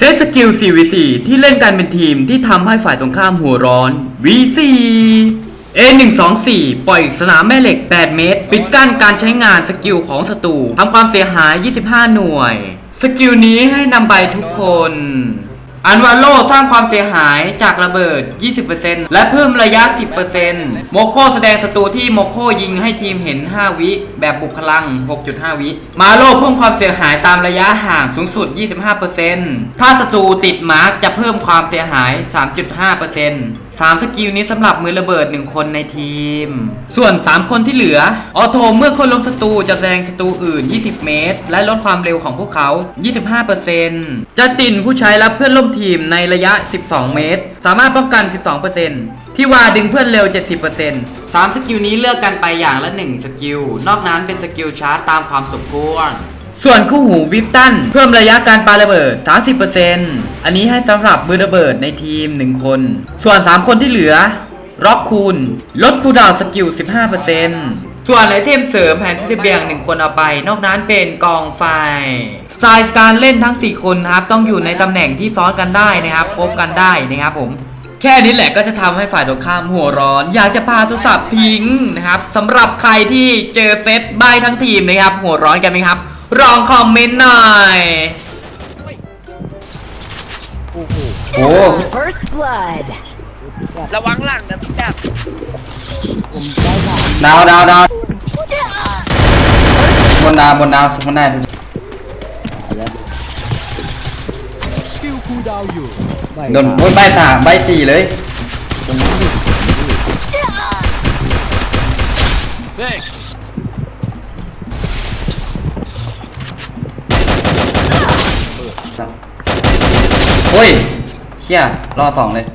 เซตสกิล 4v4 ที่เล่นกันเป็นทีมที่ทำให้ฝ่ายตรงข้ามหัวร้อน v4 A124 ปล่อยสนามแม่เหล็ก 8 เมตร ปิดกั้นการใช้งานสกิลของศัตรูทำความเสียหาย 25 หน่วย สกิลนี้ให้นำไปทุกคน อันวาโลสร้างความเสียหายจากระเบิด 20%และเพิ่มระยะ 10%โมโคแสดงศัตรูที่โมโคยิงให้ทีมเห็น 5 วิ แบบบุกพลัง 6.5 วิ มาโลเพิ่มความเสียหายตามระยะห่างสูงสุด 25%ถ้าศัตรูติดมาร์กจะเพิ่มความเสียหาย 3.5% 3 สกิลนี้สำหรับมือระเบิด 1 คนในทีม ส่วน 3 คนที่เหลือ ออโตเมื่อคนล้มศัตรูจะแสดงศัตรูอื่น 20 เมตร และลดความเร็วของพวกเขา 25%จะติ่นผู้ใช้และเพื่อนร่วมทีมในระยะ 12 เมตร สามารถป้องกัน 12%ที่ว่าดึงเพื่อนเร็ว 70% 3 สกิลนี้เลือกกันไปอย่างละ 1 สกิล นอกนั้นเป็นสกิลชาร์จตามความสมควร ส่วนคู่หูวิปตัน เพิ่มระยะการปาระเบิด 30%อันนี้ให้สำหรับมือระเบิดในทีม 1 คน ส่วน 3 คนที่เหลือร็อกคูณ ลดคูดาวน์สกิล 15%ส่วนไอเทมเสริมแผนที่เบียงหนึ่งคนเอาไป นอกนั้นเป็นกองไฟสไตล์การเล่นทั้ง 4 คนครับ ต้องอยู่ในตำแหน่งที่ซ้อนกันได้นะครับคบกันได้นะครับผมแค่นี้แหละก็จะทำให้ฝ่ายตรงข้ามหัวร้อน อยากจะพาโทรศัพท์ทิ้งนะครับสำหรับใครที่เจอเซตใบทั้งทีมนะครับ หัวร้อนกันไหมครับ ลองคอมเมนต์หน่อย โอ้โหโอ้ First blood. ระวังหลังนะพี่จับผมได้ผ่านดาวดาวดาวบนดาวบนดาวสุดบนได้ทุกแล้วสกิลคูลดาวน์อยู่ใบโดนโอ้ยใบสามใบสี่เลยต โอ้ยเชี่ยรอสองเลย